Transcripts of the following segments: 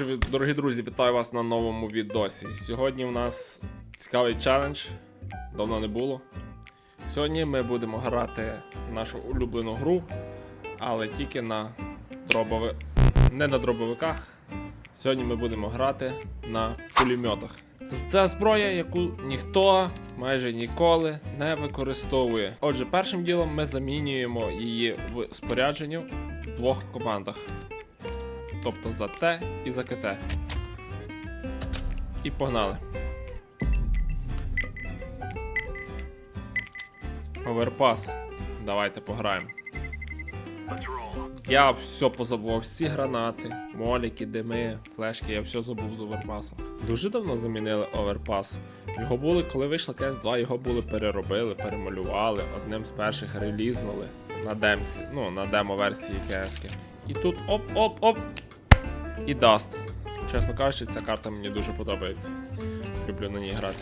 Отже, дорогі друзі, вітаю вас на новому відосі. Сьогодні у нас цікавий челендж. Давно не було. Сьогодні ми будемо грати нашу улюблену гру, але тільки на дробови... не на дробовиках. Сьогодні ми будемо грати на пулеметах. Це зброя, яку ніхто майже ніколи не використовує. Отже, першим ділом ми замінюємо її в спорядженні в двох командах. Тобто за Т і за КТ. І погнали. Оверпас. Давайте пограємо. Я все позабував, всі гранати, моліки, дими, флешки, я все забув з оверпасом. Дуже давно замінили оверпас. Його були, коли вийшла CS2, його були переробили, перемалювали, одним з перших релізнули на демці, ну, на демо-версії CS. І тут оп-оп-оп. І Даст. Чесно кажучи, ця карта мені дуже подобається. Люблю на ній грати.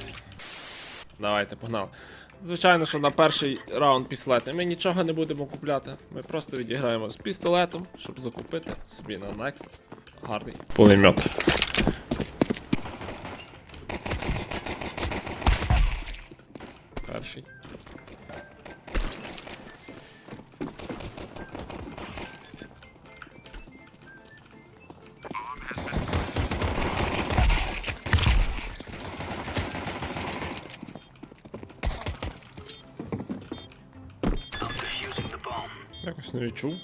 Давайте, погнали. Звичайно, що на перший раунд пістолети ми нічого не будемо купляти. Ми просто відіграємо з пістолетом, щоб закупити собі на Next гарний пулемет. Не відчув.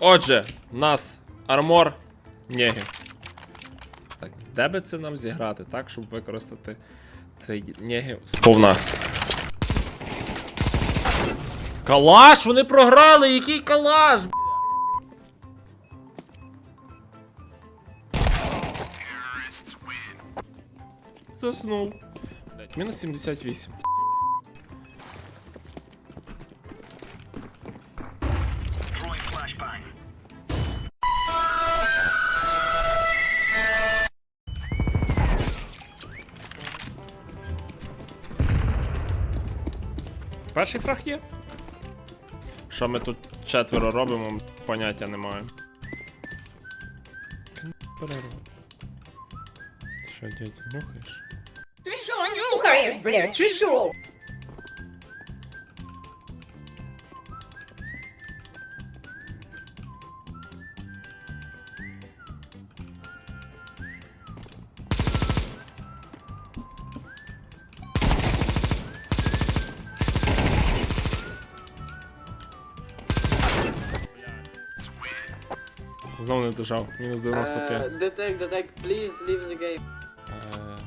Отже, нас армор Нєги. Так, де би це нам зіграти, так, щоб використати цей Нєги сповна. Калаш! Вони програли! Який калаш? б***ь? Заснув. Мінус 78. Перший фраг є. Що ми тут четверо робимо, поняття не маю. Перерва. Ти що, дядь, нюхаєш? Ти що, нюхаєш, блядь, чи що? Знову не дожав. Мінус 95. Uh, detect, detect, please leave the game. Е,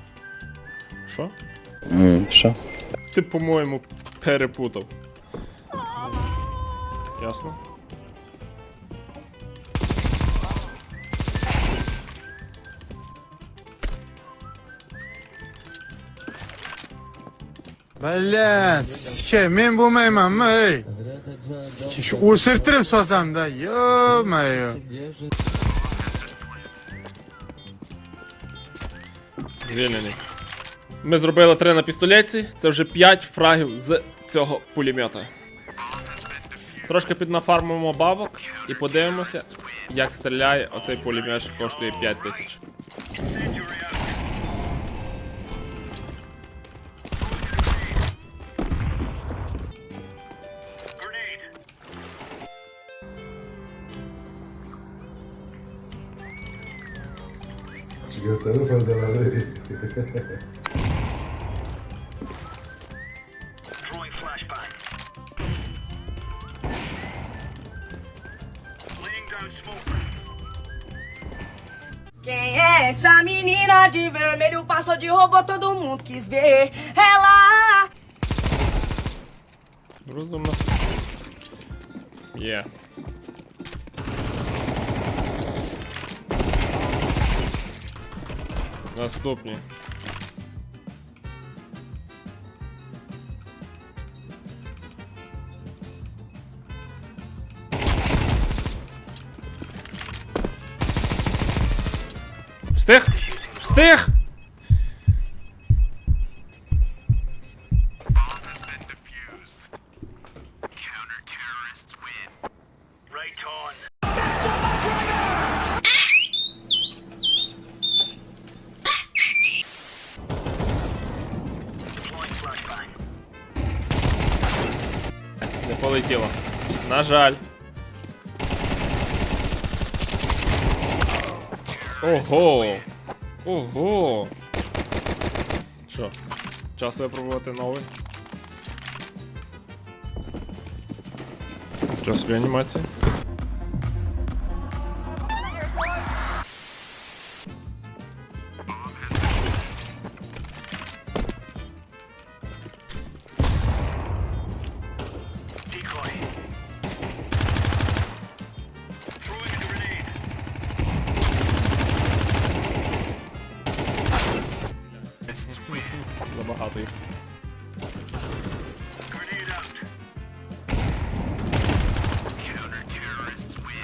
Що? Що? Ти, по-моєму, перепутав. Ясно? Bля, sike, men bo'lmaymanmi, Shu o'sirtirib yo-mayo. Звільнений. Ми зробили три на пістолетці, це вже 5 фрагів з цього пулемета. Трошки піднафармимо бабок і подивимося, як стріляє оцей пулемет, що коштує 5 тисяч. Gösterin faydaları. Throwing flashbang. Laying down smoke. Quem é essa menina de vermelho? Passou de robô, todo mundo quis ver. Ela Розумно. Є. Наступні. Встиг? Встиг! Полетіло. На жаль. Ого! Ого! Що? Час випробувати новий. Що собі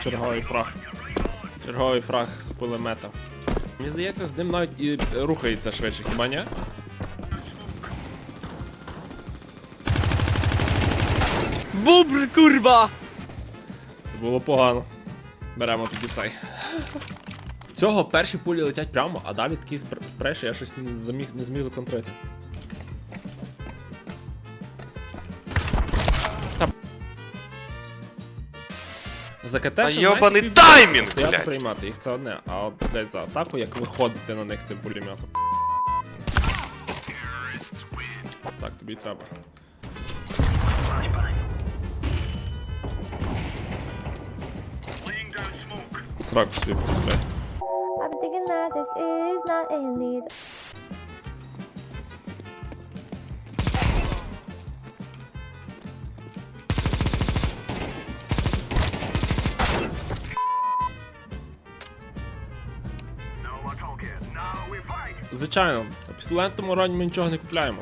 Черговий фраг. Черговий фраг з пулемета. Мені здається, з ним навіть і рухається швидше, хіба ні? Бубр, kurwa! Це було погано. Беремо тоді цей. В цього перші пулі летять прямо, а далі такий спр- спрей, що я щось не зміг, не зміг законтрити. За КТ Та йобаний таймінг, стояти блядь! приймати, їх це одне, а от, блядь, за атаку, як виходити на них з цим пулеметом. Так, тобі треба. Сраку собі посипляй. Звичайно, на пістолетному роні ми нічого не купляємо.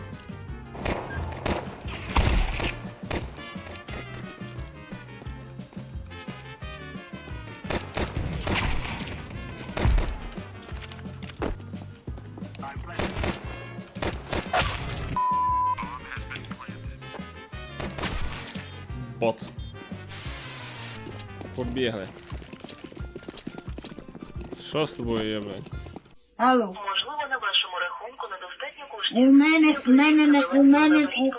Бот. Побігли. Що з тобою є, блядь? Алло. У мене, у мене, не- у мене, у,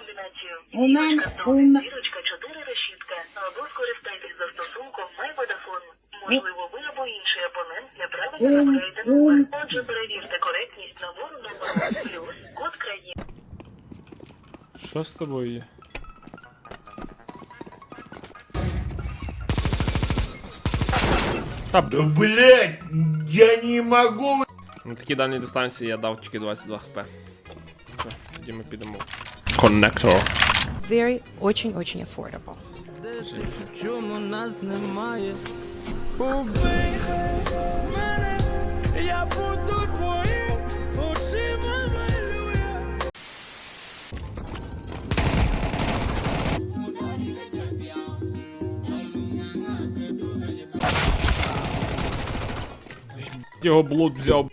у мене, у мене. Зірочка, 4 решітка. Або скористайтесь застосунком MyVodafone. Можливо, ви або інший опонент неправильно У- набираєте у- номер. Отже, перевірте коректність набору номеру плюс код країни. Що з тобою є? Та Да блять, я не могу. на такій дальній дистанції я дав тільки 22 хп. Все, тоді ми підемо. Коннектор. very очень-очень affordable. Чому нас немає? Убий мене, я буду твоїм очима малюя. Його блуд взяв.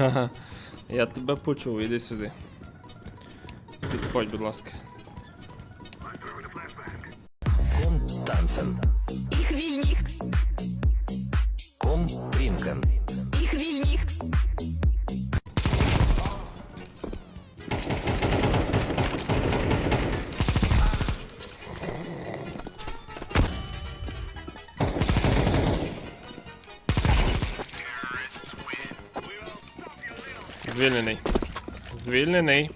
Ха-ха. Я тебе почув, іди сюди. Підходь, будь ласка. Звільнений. Звільнений.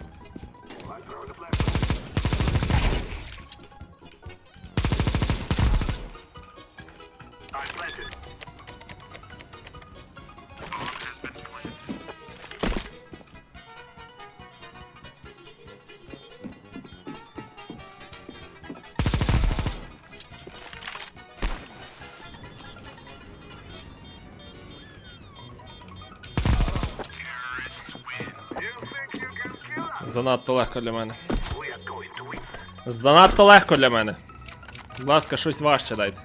Занадто легко для мене. Занадто легко для мене. Будь ласка, щось важче дайте.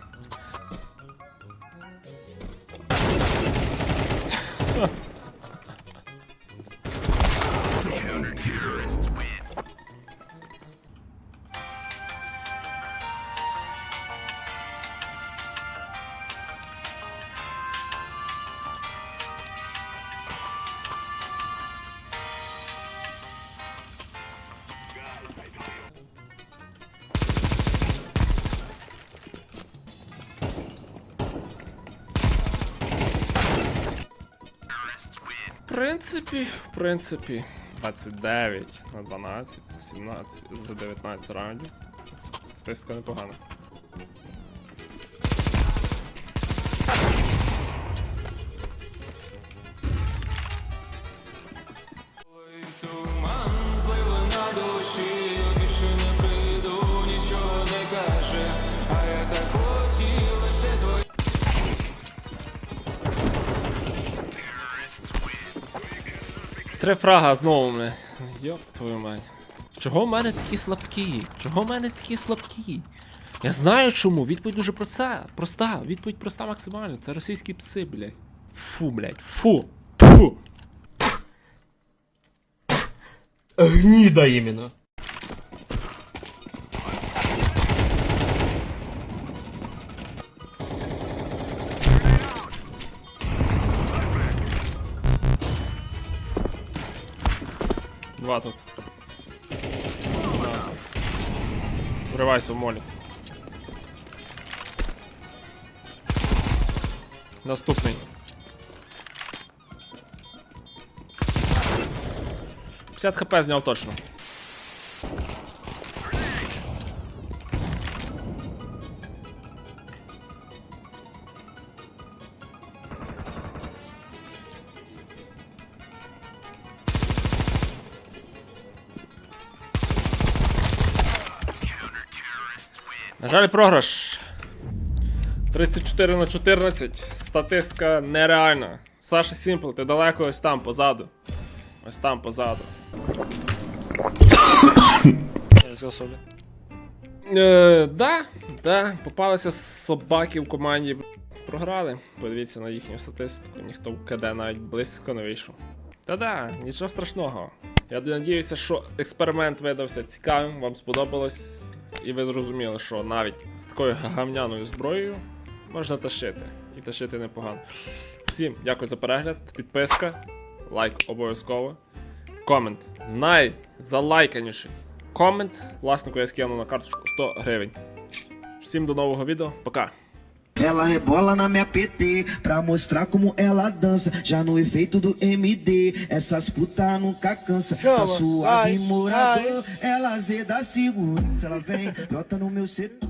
Принципі, в принципі, 29 на 12, 17, за 19 раундів. Статистика непогана. Три фрага знову мене. Йоп твою мать. Чого в мене такі слабкі? Чого в мене такі слабкі? Я знаю чому. Відповідь дуже проста. Проста. Відповідь проста максимально. Це російські пси, блядь. Фу, блядь. Фу. Фу. Гніда именно. Два тут. Врывайся в. Доступный. Пятьдесят хп снял точно. Жаль, програш. 34 на 14. Статистика нереальна. Саша Сімпл, ти далеко ось там позаду. Ось там позаду. Е, да, да, попалися собаки в команді. Програли. Подивіться на їхню статистику. Ніхто в КД навіть близько не вийшов. Та-да, нічого страшного. Я надіюся, що експеримент видався цікавим, вам сподобалось, і ви зрозуміли, що навіть з такою гавняною зброєю можна тащити. І тащити непогано. Всім дякую за перегляд, підписка, лайк обов'язково. Комент. Найзалайканіший комент. Власнику я скину на карточку 100 гривень. Всім до нового відео. Пока. Ela rebola na minha PT pra mostrar como ela dança. Já no efeito do MD, essas puta nunca cansa. Tá suave, morador, ela zeda segura. Se ela vem, brota no meu setor.